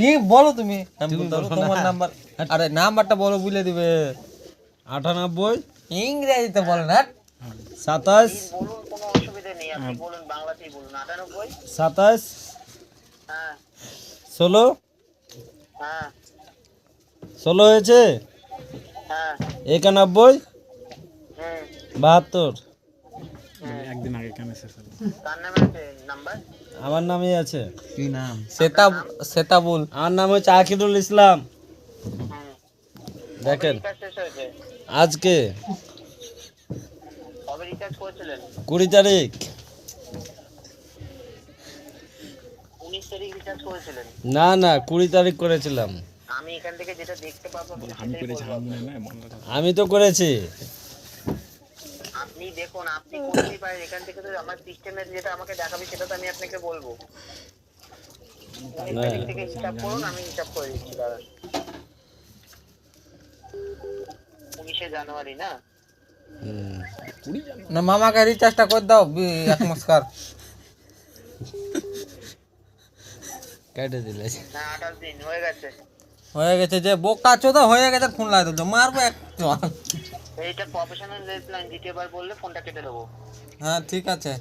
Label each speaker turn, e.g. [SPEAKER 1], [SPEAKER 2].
[SPEAKER 1] ই বলো তুমি।
[SPEAKER 2] বলো
[SPEAKER 1] তোমার নাম্বার। আরে নাম্বারটা বলো বলে দিবে।
[SPEAKER 2] আটানব্বই।
[SPEAKER 1] ইংরেজিতে বলো না
[SPEAKER 2] সাতাশ।
[SPEAKER 3] বলুন কোনো অসুবিধা নেই আপনি বলুন বাংলাতেই বলুন আটানব্বই।
[SPEAKER 2] সাতাশ।
[SPEAKER 3] হ্যাঁ।
[SPEAKER 2] ষোলো।
[SPEAKER 3] হ্যাঁ।
[SPEAKER 2] ষোলো হয়েছে?
[SPEAKER 3] হ্যাঁ।
[SPEAKER 2] একানব্বই?
[SPEAKER 3] হুম। কার নামে আছে নাম্বার
[SPEAKER 2] আমার নামই আছে।
[SPEAKER 1] কি নাম? সেতা সেতাবুল।
[SPEAKER 2] আমার নাম হচ্ছে আকিরুল ইসলাম। দেখেন। আজকে
[SPEAKER 3] কবে রিচার্জ করেছিলেন
[SPEAKER 2] কুড়ি তারিখ।
[SPEAKER 3] উনিশ তারিখ রিচার্জ করেছিলেন
[SPEAKER 2] না না কুড়ি তারিখ করেছিলাম।
[SPEAKER 3] আমি এখান থেকে যেটা দেখতে পাবো আমি সেটাই
[SPEAKER 2] আমি তো করেছি।
[SPEAKER 3] আপনি দেখুন আপনি করতেই পারেন এখান থেকে তো আমার সিস্টেমে যেটা আমাকে দেখাবে সেটা তো আমি আপনাকে বলব।
[SPEAKER 2] না।
[SPEAKER 3] তারিখ থেকে হিসাব করুন আমি হিসাব করে দিচ্ছি দাঁড়ান উনিশে জানুয়ারি না?
[SPEAKER 1] না মামাকে রিচার্জটা করে দাও বি- এক মাসকার।
[SPEAKER 2] কেটে দিলে।
[SPEAKER 3] না আঠাশ দিন হয়ে গেছে।
[SPEAKER 1] হয়ে গেছে যে বোকা চোদা হয়ে গেছে ফোন লাগিয়ে দিল মারবো এক
[SPEAKER 3] এইটা প্রফেশনাল হেল্পলাইন লাইন দ্বিতীয়বার বললে ফোনটা কেটে দেবো।
[SPEAKER 1] হ্যাঁ ঠিক আছে।